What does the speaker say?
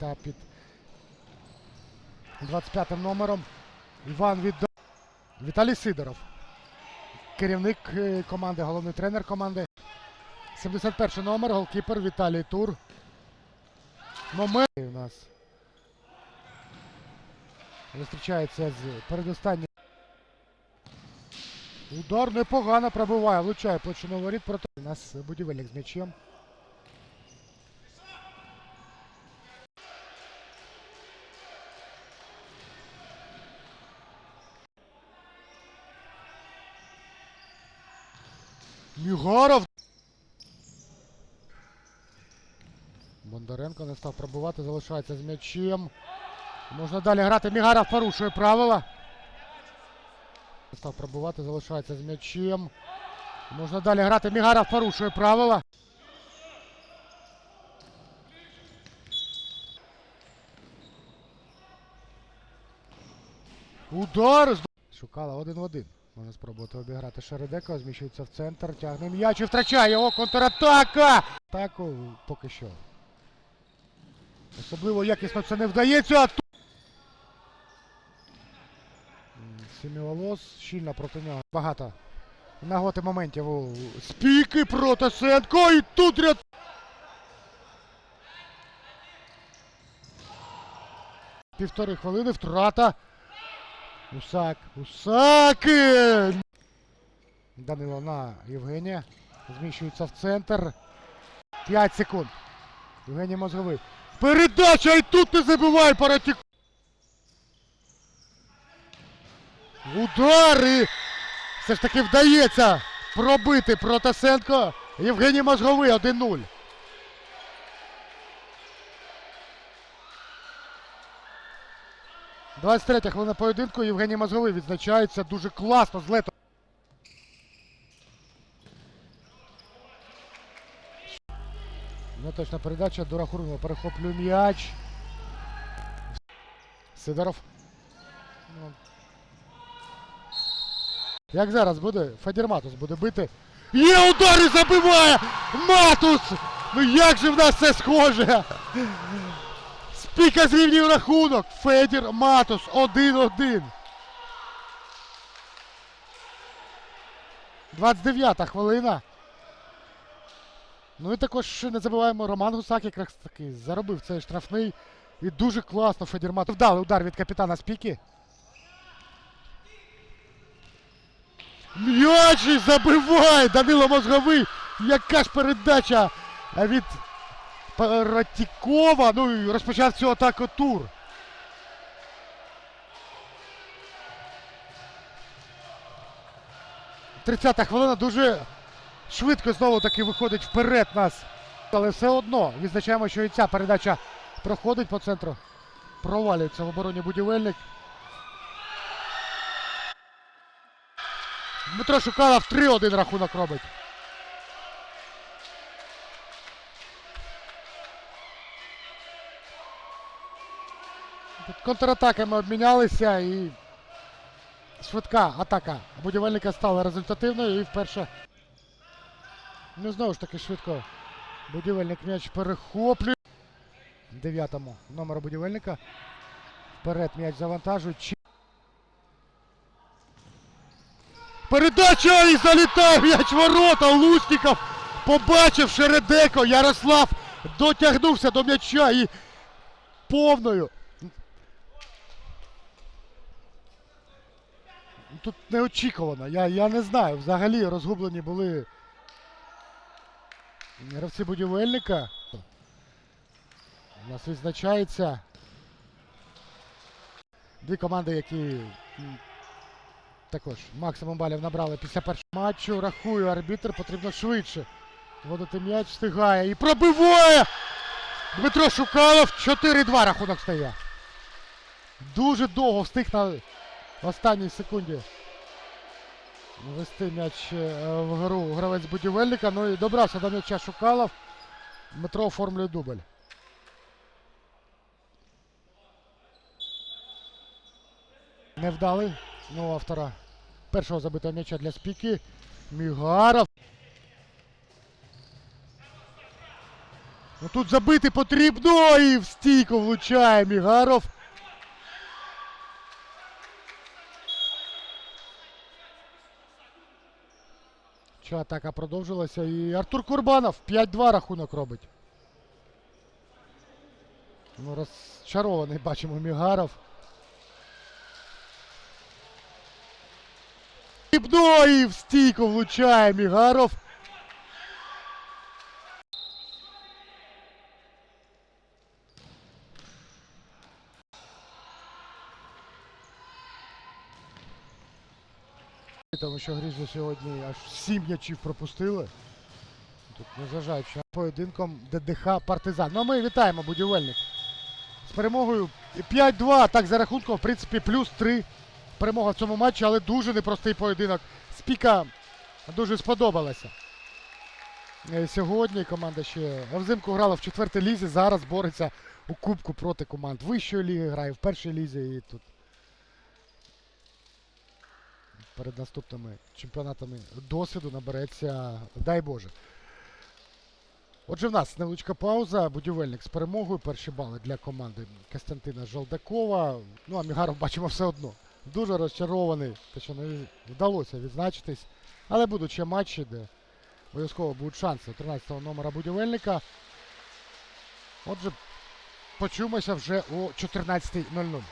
та під 25 номером Іван Відда... Віталій Сидоров. Керівник е, команди, головний тренер команди. 71 номер, голкіпер Віталій Тур. Момент у нас зустрічається з передостаннім. Удар непогано пробиває, влучає площину воріт проти. Нас будівельник з м'ячем. Мігаров. Бондаренко не став пробувати, залишається з м'ячем. Можна далі грати. Мігаров порушує правила. Не став пробувати, залишається з м'ячем. Можна далі грати. Мігаров порушує правила. Удар! Шукала один в один. Можна спробувати обіграти Шередека, зміщується в центр, тягне м'яч і втрачає його контратака! Атаку поки що. Особливо якісно це не вдається. М, щільно проти нього. Багато нагод і моментів у спіки Протасенко і тут ряд. Півтори хвилини втрата. Усак. Усаки! Данило на Євгенія. Зміщується в центр. 5 секунд. Євгеній Мозговий. Передача і тут не забивай Паратік. Удари! Все ж таки вдається пробити Протасенко. Євгеній Мозговий 1-0. Двадцять третя хвилина поєдинку. Євгеній Мозговий відзначається дуже класно з летом. Неточна передача до Рахурова перехоплює м'яч. Сидоров. Ну. Як зараз буде? Федір Матус буде бити. Є удар і забиває! Матус! Ну як же в нас це схоже? Спіка зрівнює рахунок. Федір Матус 1-1. 29 хвилина. Ну і також не забуваємо Роман Гусак, якраз таки заробив цей штрафний. І дуже класно Федір Матов. Вдалий удар від капітана Спіки. М'яч і забиває Данило Мозговий. Яка ж передача від Паратікова. Ну і розпочав цю атаку тур. Тридцята хвилина дуже швидко знову таки виходить вперед нас. Але все одно відзначаємо, що і ця передача проходить по центру. Провалюється в обороні будівельник. Дмитро Шукалов 3-1 рахунок робить. Контратаками обмінялися і швидка атака будівельника стала результативною і вперше. Ну знову ж таки швидко будівельник м'яч перехоплює. Дев'ятому номеру будівельника. Вперед м'яч завантажують. Передача і залітає м'яч ворота. Лусніков побачив Шередеко. Ярослав дотягнувся до м'яча і повною. Тут неочікувано. Я, я не знаю. Взагалі розгублені були гравці будівельника. У нас відзначається. Дві команди, які також максимум балів набрали після першого матчу. Рахую арбітр, потрібно швидше. Водити м'яч встигає і пробиває! Дмитро Шукалов 4-2 рахунок стає. Дуже довго встиг на останній секунді вести м'яч е, в гру гравець будівельника. Ну і добрався до м'яча Шукалов. Дмитро оформлює дубль. Невдалий. Ну, автора першого забитого м'яча для спіки. Мігаров. Ну тут забити потрібно і в стійку влучає Мігаров. Що атака продовжилася і Артур Курбанов 5-2 рахунок робить. Ну, розчарований бачимо Мігаров. Ібно і в стійку влучає Мігаров. Тому що Грізі сьогодні аж сім м'ячів пропустили. Тут незважаючи на поєдинком ДДХ Партизан. Ну а ми вітаємо будівельник. З перемогою 5-2. Так за рахунком, в принципі, плюс 3 перемога в цьому матчі, але дуже непростий поєдинок. Спіка дуже сподобалася. Е, Сьогодні команда ще взимку грала в четвертій лізі, зараз бореться у кубку проти команд вищої ліги, грає в першій лізі і тут перед наступними чемпіонатами досвіду набереться, дай Боже. Отже, в нас невеличка пауза. Будівельник з перемогою. Перші бали для команди Костянтина Жолдакова. Ну, а Мігаров бачимо все одно. Дуже розчарований, те, що не вдалося відзначитись. Але будуть ще матчі, де обов'язково будуть шанси у 13-го номера будівельника. Отже, почуємося вже о 14.00.